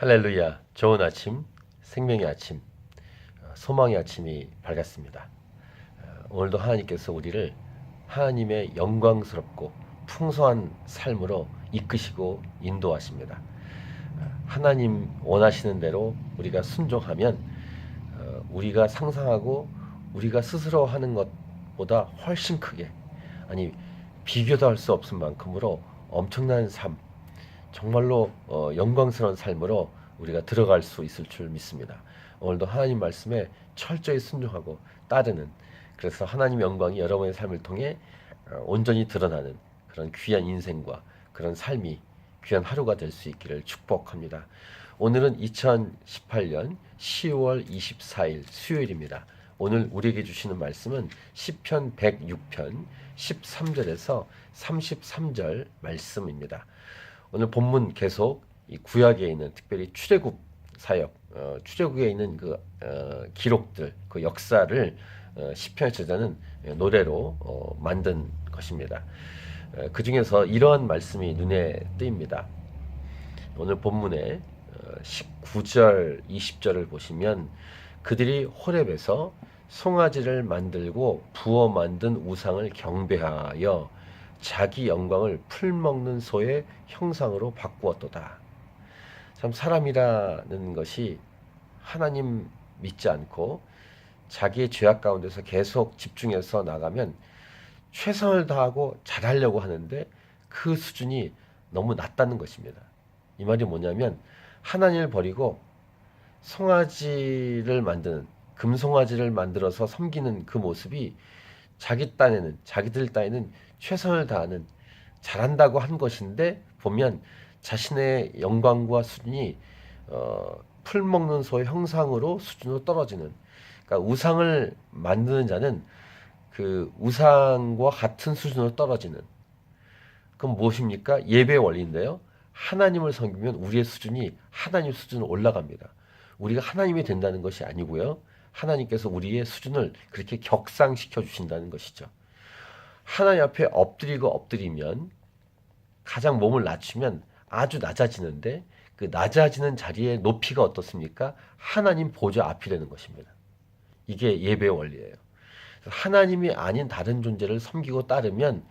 할렐루야. 좋은 아침, 생명의 아침, 어, 소망의 아침이 밝았습니다. 어, 오늘도 하나님께서 우리를 하나님의 영광스럽고 풍성한 삶으로 이끄시고 인도하십니다. 어, 하나님 원하시는 대로 우리가 순종하면 어, 우리가 상상하고 우리가 스스로 하는 것보다 훨씬 크게 아니 비교도 할 수 없을 만큼으로 엄청난 삶, 정말로 어, 영광스러운 삶으로 우리가 들어갈 수 있을 줄 믿습니다. 오늘도 하나님 말씀에 철저히 순종하고 따르는 그래서 하나님 영광이 여러분의 삶을 통해 어, 온전히 드러나는 그런 귀한 인생과 그런 삶이 귀한 하루가 될 수 있기를 축복합니다. 오늘은 2018년 10월 24일 수요일입니다. 오늘 우리에게 주시는 말씀은 시편 106편 13절에서 33절 말씀입니다. 오늘 본문 계속 이 구약에 있는 특별히 출애굽 사역, 어, 출애굽에 있는 그 어, 기록들, 그 역사를 어, 시편의 저자는 노래로 어, 만든 것입니다. 어, 그 중에서 이러한 말씀이 눈에 띄입니다. 오늘 본문에 어, 19절, 20절을 보시면 그들이 호렙에서 송아지를 만들고 부어 만든 우상을 경배하여 자기 영광을 풀 먹는 소의 형상으로 바꾸었도다. 참 사람이라는 것이 하나님 믿지 않고 자기의 죄악 가운데서 계속 집중해서 나가면 최선을 다하고 잘하려고 하는데 그 수준이 너무 낮다는 것입니다. 이 말이 뭐냐면 하나님을 버리고 송아지를 만드는 금송아지를 만들어서 섬기는 그 모습이 자기 딴에는 자기들 딴에는 최선을 다하는 잘한다고 한 것인데 보면 자신의 영광과 수준이 어, 풀 먹는 소의 형상으로 수준으로 떨어지는 그러니까 우상을 만드는 자는 그 우상과 같은 수준으로 떨어지는 그럼 무엇입니까? 예배 원리인데요. 하나님을 섬기면 우리의 수준이 하나님 수준으로 올라갑니다. 우리가 하나님이 된다는 것이 아니고요. 하나님께서 우리의 수준을 그렇게 격상시켜 주신다는 것이죠. 하나님 앞에 엎드리고 엎드리면 가장 몸을 낮추면 아주 낮아지는데 그 낮아지는 자리의 높이가 어떻습니까? 하나님 보좌 앞이 되는 것입니다. 이게 예배의 원리예요. 하나님이 아닌 다른 존재를 섬기고 따르면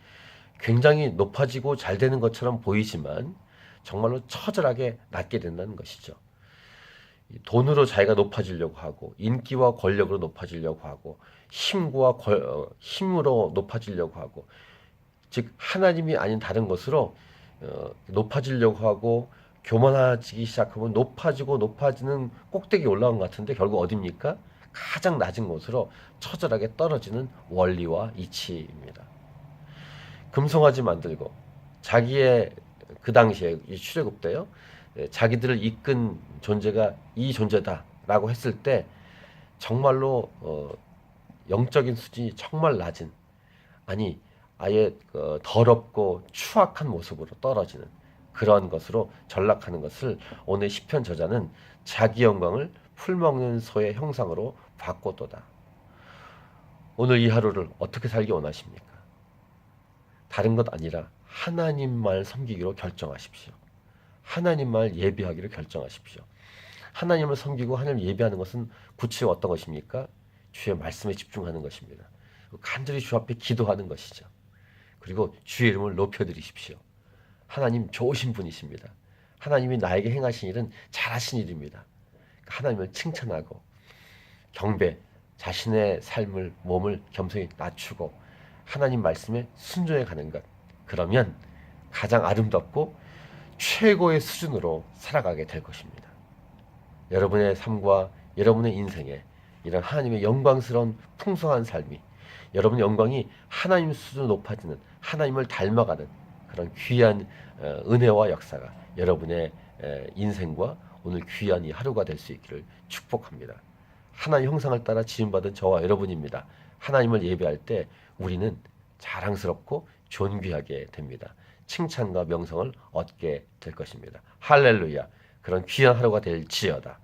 굉장히 높아지고 잘 되는 것처럼 보이지만 정말로 처절하게 낮게 된다는 것이죠. 돈으로 자기가 높아지려고 하고 인기와 권력으로 높아지려고 하고 힘과 권- 어, 힘으로 높아지려고 하고 즉 하나님이 아닌 다른 것으로 어, 높아지려고 하고 교만해지기 시작하면 높아지고 높아지는 꼭대기 올라온 것 같은데 결국 어딥니까? 가장 낮은 곳으로 처절하게 떨어지는 원리와 이치입니다. 금송아지 만들고 자기의 그 당시에 이 출애굽 때요. 예, 자기들을 이끈 존재가 이 존재다라고 했을 때 정말로 어, 영적인 수준이 정말 낮은 아니 아예 어, 더럽고 추악한 모습으로 떨어지는 그러한 것으로 전락하는 것을 오늘 시편 저자는 자기 영광을 풀먹는 소의 형상으로 바꿨도다. 오늘 이 하루를 어떻게 살기 원하십니까? 다른 것 아니라 하나님만 섬기기로 결정하십시오. 하나님만 예배하기로 결정하십시오. 하나님을 섬기고 하나님을 예배하는 것은 구체적으로 어떤 것입니까? 주의 말씀에 집중하는 것입니다. 간절히 주 앞에 기도하는 것이죠. 그리고 주의 이름을 높여드리십시오. 하나님 좋으신 분이십니다. 하나님이 나에게 행하신 일은 잘하신 일입니다. 하나님을 칭찬하고 경배, 자신의 삶을 몸을 겸손히 낮추고 하나님 말씀에 순종해 가는 것. 그러면 가장 아름답고 최고의 수준으로 살아가게 될 것입니다. 여러분의 삶과 여러분의 인생에 이런 하나님의 영광스러운 풍성한 삶이 여러분의 영광이 하나님 수준으로 높아지는 하나님을 닮아가는 그런 귀한 어, 은혜와 역사가 여러분의 에, 인생과 오늘 귀한 이 하루가 될 수 있기를 축복합니다. 하나님 형상을 따라 지음받은 저와 여러분입니다. 하나님을 예배할 때 우리는 자랑스럽고 존귀하게 됩니다. 칭찬과 명성을 얻게 될 것입니다. 할렐루야. 그런 귀한 하루가 될지어다.